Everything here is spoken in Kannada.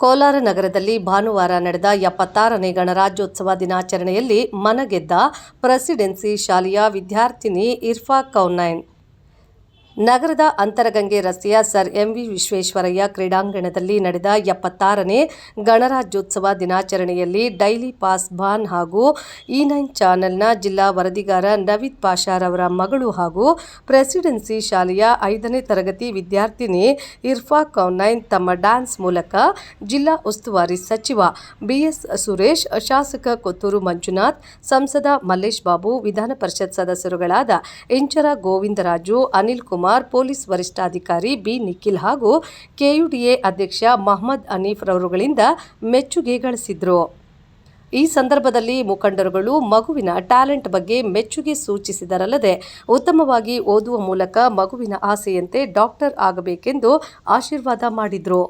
ಕೋಲಾರ ನಗರದಲ್ಲಿ ಭಾನುವಾರ ನಡೆದ ಎಪ್ಪತ್ತಾರನೇ ಗಣರಾಜ್ಯೋತ್ಸವ ದಿನಾಚರಣೆಯಲ್ಲಿ ಮನಗೆದ್ದ ಪ್ರೆಸಿಡೆನ್ಸಿ ಶಾಲೆಯ ವಿದ್ಯಾರ್ಥಿನಿ ಇರ್ಫಾ ಕೌನೈನ್ ನಗರದ ಅಂತರಗಂಗೆ ರಸ್ತೆಯ ಸರ್ ಎಂವಿ ವಿಶ್ವೇಶ್ವರಯ್ಯ ಕ್ರೀಡಾಂಗಣದಲ್ಲಿ ನಡೆದ ಎಪ್ಪತ್ತಾರನೇ ಗಣರಾಜ್ಯೋತ್ಸವ ದಿನಾಚರಣೆಯಲ್ಲಿ ಡೈಲಿ ಪಾಸ್ ಬಾನ್ ಹಾಗೂ ಇ ನೈನ್ ಚಾನೆಲ್ನ ಜಿಲ್ಲಾ ವರದಿಗಾರ ನವೀದ್ ಪಾಷಾರವರ ಮಗಳು ಹಾಗೂ ಪ್ರೆಸಿಡೆನ್ಸಿ ಶಾಲೆಯ ಐದನೇ ತರಗತಿ ವಿದ್ಯಾರ್ಥಿನಿ ಇರ್ಫಾ ಕೌನೈನ್ ತಮ್ಮ ಡ್ಯಾನ್ಸ್ ಮೂಲಕ ಜಿಲ್ಲಾ ಉಸ್ತುವಾರಿ ಸಚಿವ ಬಿಎಸ್ ಸುರೇಶ್, ಶಾಸಕ ಕೊತ್ತೂರು ಮಂಜುನಾಥ್, ಸಂಸದ ಮಲ್ಲೇಶ್ ಬಾಬು, ವಿಧಾನ ಪರಿಷತ್ ಸದಸ್ಯರುಗಳಾದ ಇಂಚರ ಗೋವಿಂದರಾಜು, ಅನಿಲ್ ಕುಮಾರ್ ಕುಮಾರ್, ಪೊಲೀಸ್ ವರಿಷ್ಠಾಧಿಕಾರಿ ಬಿ. ನಿಖಿಲ್ ಹಾಗೂ ಕೆಯುಡಿಎ ಅಧ್ಯಕ್ಷ ಮಹಮ್ಮದ್ ಅನೀಫ್ ರವರುಗಳಿಂದ ಮೆಚ್ಚುಗೆ ಗಳಿಸಿದರು. ಈ ಸಂದರ್ಭದಲ್ಲಿ ಮುಖಂಡರುಗಳು ಮಗುವಿನ ಟ್ಯಾಲೆಂಟ್ ಬಗ್ಗೆ ಮೆಚ್ಚುಗೆ ಸೂಚಿಸಿದರಲ್ಲದೆ ಉತ್ತಮವಾಗಿ ಓದುವ ಮೂಲಕ ಮಗುವಿನ ಆಸೆಯಂತೆ ಡಾಕ್ಟರ್ ಆಗಬೇಕೆಂದು ಆಶೀರ್ವಾದ ಮಾಡಿದರು.